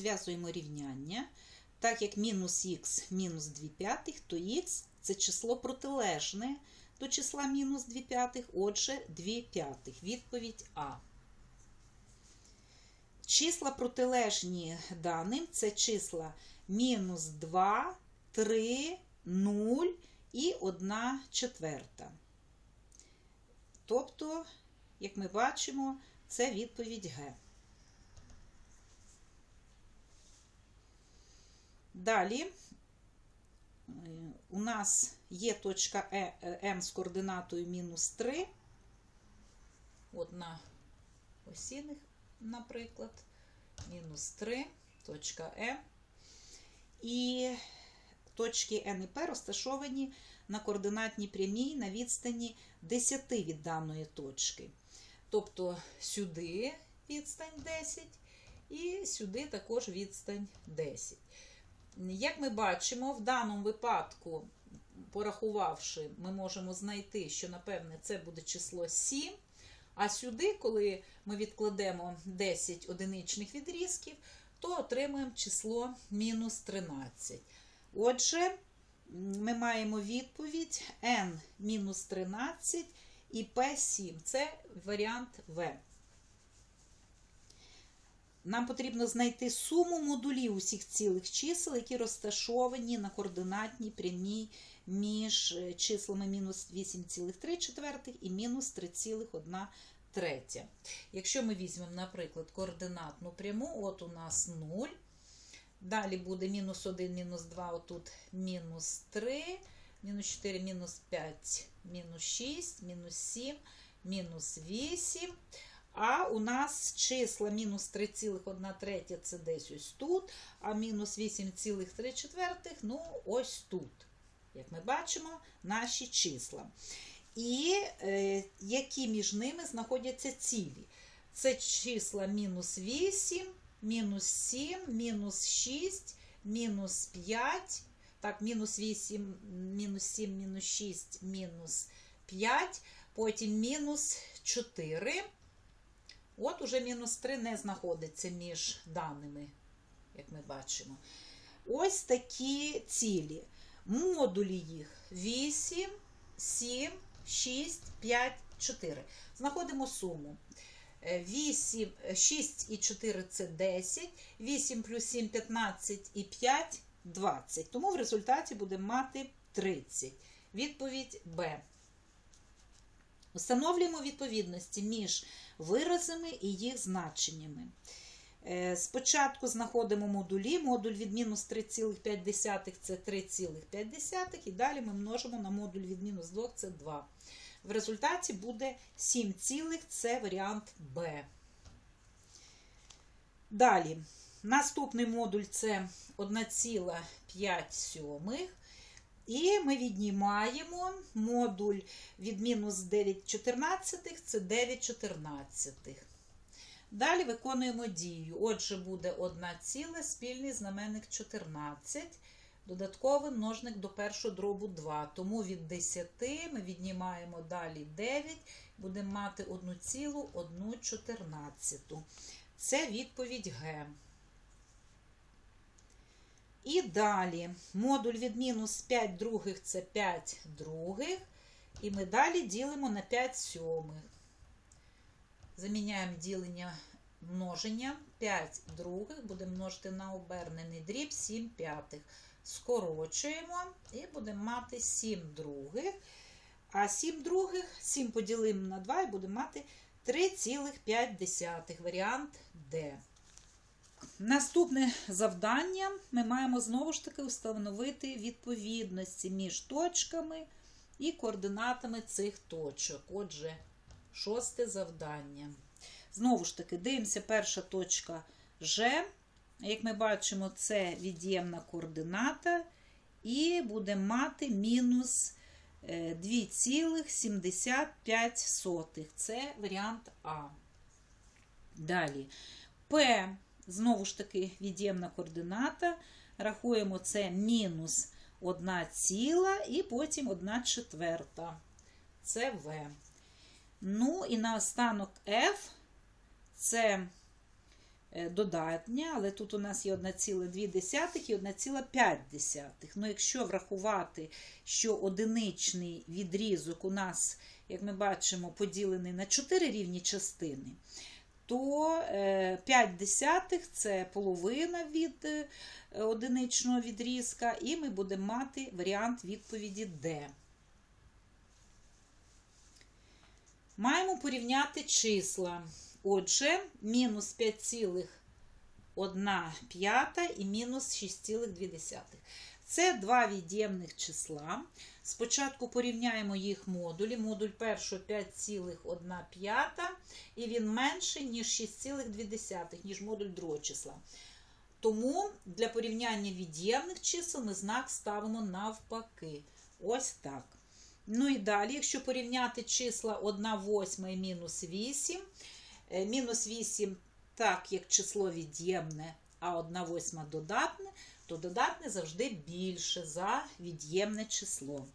розв'язуємо рівняння. Так як мінус х мінус 2 п'ятих, то х це число протилежне до числа мінус 2 п'ятих, отже, 2 п'ятих. Відповідь А. Числа протилежні даним це числа мінус 2, 3, 0 і 1 четверта. Тобто, як ми бачимо, це відповідь Г. Далі е, у нас є точка Е, е, М з координатою мінус 3. От на осінних, наприклад, мінус 3, точка М. І точки N і P розташовані на координатній прямій на відстані 10 від даної точки. Тобто сюди відстань 10 і сюди також відстань 10. Як ми бачимо, в даному випадку, порахувавши, ми можемо знайти, що, напевне, це буде число 7. А сюди, коли ми відкладемо 10 одиничних відрізків, то отримаємо число мінус 13. Отже, ми маємо відповідь n мінус 13 і P7. Це варіант В. Нам потрібно знайти суму модулів усіх цілих чисел, які розташовані на координатній прямій між е, числами мінус 8,3 і мінус 3,1 третя. Якщо ми візьмемо, наприклад, координатну пряму, от у нас 0. Далі буде мінус 1, мінус 2, отут мінус 3, мінус 4, мінус 5, мінус 6, мінус 7, мінус 8. А у нас числа мінус 3,1 третя це десь ось тут, а мінус 8,3 ну ось тут. Як ми бачимо, наші числа. І е, які між ними знаходяться цілі. Це числа мінус 8, мінус 7, мінус 6, мінус 5. Так, мінус 8, мінус 7, мінус 6, мінус 5, потім мінус 4. От уже мінус 3 не знаходиться між даними, як ми бачимо. Ось такі цілі. Модулі їх 8, 7, 6, 5, 4. Знаходимо суму. 8, 6 і 4 це 10, 8 плюс 7 15 і 5 20. Тому в результаті будемо мати 30. Відповідь Б. Встановлюємо відповідності між виразами і їх значеннями. Е, Спочатку знаходимо модулі. Модуль від мінус 3,5 це 3,5, і далі ми множимо на модуль від мінус 2 це 2. В результаті буде 7, цілих, це варіант Б. Далі, наступний модуль це 1,5. І ми віднімаємо модуль від мінус 9,14, це 9,14. Далі виконуємо дію. Отже, буде 1 ціле, спільний знаменник 14. Додатковий множник до першого дробу 2. Тому від 10 ми віднімаємо далі 9, будемо мати 1 цілу, 1 чотирнадцяту. Це відповідь Г. І далі модуль від мінус 5 других це 5 других. І ми далі ділимо на 5 сьомих. Заміняємо ділення множення 5 других, будемо множити на обернений дріб 7 п'ятих. Скорочуємо і будемо мати 7 других. А 7 других 7 поділимо на 2 і будемо мати 3,5 варіант Д. Наступне завдання ми маємо знову ж таки встановити відповідності між точками і координатами цих точок. Отже, шосте завдання. Знову ж таки, дивимося, перша точка Ж. Як ми бачимо, це від'ємна координата, і будемо мати мінус 2,75. Це варіант А. Далі П, знову ж таки, від'ємна координата. Рахуємо це мінус 1 ціла і потім 1 четверта. Це В. Ну і наостанок F це е, додатня, але тут у нас є 1,2 і 1,5. Ну, якщо врахувати, що одиничний відрізок у нас, як ми бачимо, поділений на 4 рівні частини, то е, 5 десятих це половина від е, одиничного відрізка, і ми будемо мати варіант відповіді D. Маємо порівняти числа. Отже, мінус 5,1 п'ята і мінус 6,2. Це два від'ємних числа. Спочатку порівняємо їх модулі. Модуль першого 5,1 і він менший, ніж 6,2, ніж модуль другого числа. Тому для порівняння від'ємних чисел ми знак ставимо навпаки. Ось так. Ну і далі, якщо порівняти числа 1 восьма і мінус 8, е, мінус 8, так як число від'ємне, а 1 восьма додатне, то додатне завжди більше за від'ємне число.